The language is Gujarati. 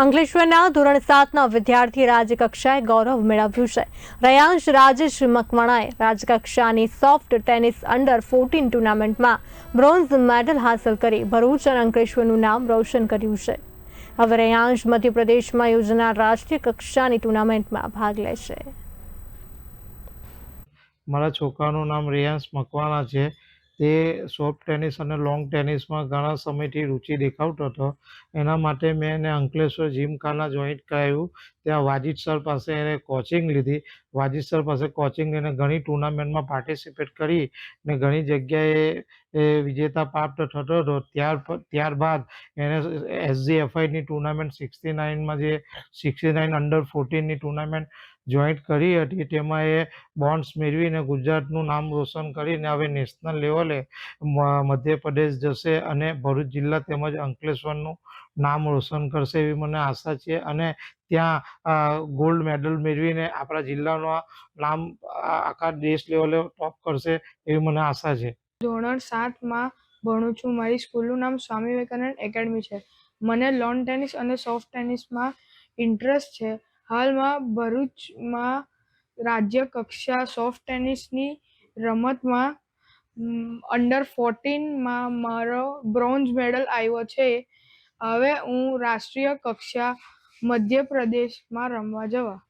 અંકલેશ્વરના ધોરણ સાતના વિદ્યાર્થી રાજ્યકક્ષાએ ગૌરવ મેળવ્યું છે. રયાંશ રાજેશ મકવાણાએ રાજ્યકક્ષાની સોફ્ટ ટેનિસ અંડર ફોર્ટીન ટુર્નામેન્ટમાં બ્રોન્ઝ મેડલ હાંસલ કરી ભરૂચ અને અંકલેશ્વરનું નામ રોશન કર્યું છે. હવે રયાંશ મધ્યપ્રદેશમાં યોજાનાર રાષ્ટ્રીય કક્ષાની ટુર્નામેન્ટમાં ભાગ લેશે. મારા છોકરાનું નામ રેયાંશ મકવાણા છે. તે સોફ્ટ ટેનિસ અને લોંગ ટેનિસમાં ઘણા સમયથી રુચિ દેખાવતો હતો. એના માટે મેં એને અંકલેશ્વર જીમખાના જોઈન્ટ કરાવ્યું. ત્યાં વાજિદ સર પાસે એને કોચિંગ લીધી. વાજીદ સર પાસે કોચિંગ લઈને ઘણી ટુર્નામેન્ટમાં પાર્ટિસિપેટ કરી ને ઘણી જગ્યાએ એ વિજેતા પ્રાપ્ત થતો હતો. ત્યાર ત્યારબાદ એને એસજી એફઆઈની ટુર્નામેન્ટ સિક્સટી નાઇનમાં જે સિક્સટી નાઇન અંડર ફોર્ટીનની ટુર્નામેન્ટ જોઈન્ટ કરી હતી, તેમાં એ બોન્ડ્સ મેળવીને ગુજરાતનું નામ રોશન કરીને હવે નેશનલ લેવલે મધ્યપ્રદેશ જશે અને ભરૂચ જિલ્લા તેમજ અંકલેશ્વરનું નામ રોશન કરશે એવી મને આશા છે. અને ત્યાં ગોલ્ડ મેડલ મેળવીને આપણા જિલ્લાનું નામ આખા દેશ લેવલે ટોપ કરશે એવી મને આશા છે. ધોરણ સાતમાં ભણું છું. મારી સ્કૂલનું નામ સ્વામી વિવેકાનંદ એકેડમી છે. મને લોન ટેનિસ અને સોફ્ટ ટેનિસમાં ઇન્ટરેસ્ટ છે. હાલમાં ભરૂચમાં રાજ્ય કક્ષા સોફ્ટ ટેનિસની રમતમાં અંડર ફોર્ટીનમાં મારો બ્રોન્ઝ મેડલ આવ્યો છે. હવે હું રાષ્ટ્રીય કક્ષા મધ્યપ્રદેશમાં રમવા જવા.